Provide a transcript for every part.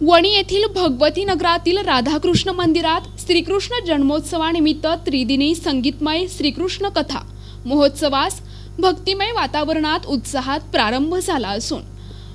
वणी येथील भगवती नगरातील राधाकृष्ण मंदिरात श्रीकृष्ण जन्मोत्सवानिमित्त त्रिदिनी संगीतमय श्रीकृष्ण कथा महोत्सवास भक्तिमय वातावरणात उत्साहात प्रारंभ झाला असून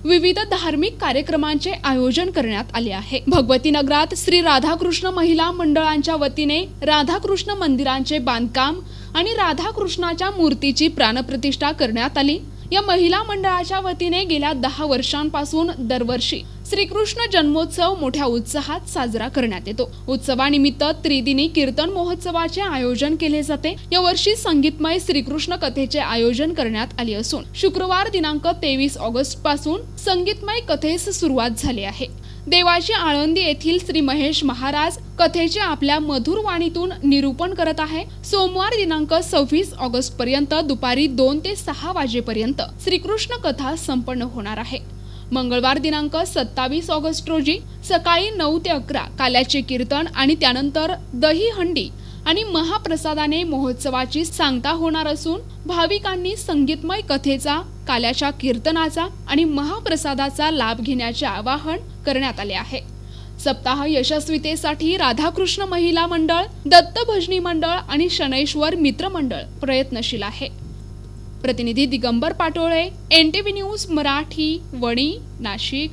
विविध धार्मिक कार्यक्रमांचे आयोजन करण्यात आले आहे. भगवती नगरात श्री राधाकृष्ण महिला मंडळांच्या वतीने राधाकृष्ण मंदिरांचे बांधकाम आणि राधाकृष्णाच्या मूर्तीची प्राणप्रतिष्ठा करण्यात आली. या महिला मंडळाच्या वतीने गेल्या दहा वर्षांपासून दरवर्षी श्रीकृष्ण जन्मोत्सव मोठ्या उत्साहात साजरा करण्यात येतो. उत्सवानिमित्त त्रिदिनी कीर्तन महोत्सवाचे आयोजन केले जाते. या वर्षी संगीतमय श्रीकृष्ण कथेचे आयोजन करण्यात आले असून शुक्रवार दिनांक तेवीस ऑगस्टपासून संगीतमय कथेस सुरुवात झाली आहे. देवाची आळंदी येथील श्री महेश महाराज कथेचे आपल्या मधुर वाणीतून निरूपण करत आहे. सोमवार दिनांक सव्वीस ऑगस्ट पर्यंत दुपारी दोन ते सहा वाजेपर्यंत श्रीकृष्ण कथा संपन्न होणार आहे. मंगळवार दिनांक सत्तावीस ऑगस्ट रोजी सकाळी नऊ ते अकरा काल्याचे कीर्तन आणि त्यानंतर दही हंडी आणि महाप्रसादाने महोत्सवाची सांगता होणार असून भाविकांनी संगीतमय कथेचा काल्याच्या कीर्तनाचा आणि महाप्रसादाचा लाभ घेण्याचे आवाहन करण्यात आले आहे. सप्ताह यशस्वीतेसाठी राधाकृष्ण महिला मंडळ दत्त भजनी मंडळ आणि शनैश्वर मित्र मंडळ प्रयत्नशील आहे. प्रतिनिधी Digambar Patole N T V news Marathi Wani Nashik.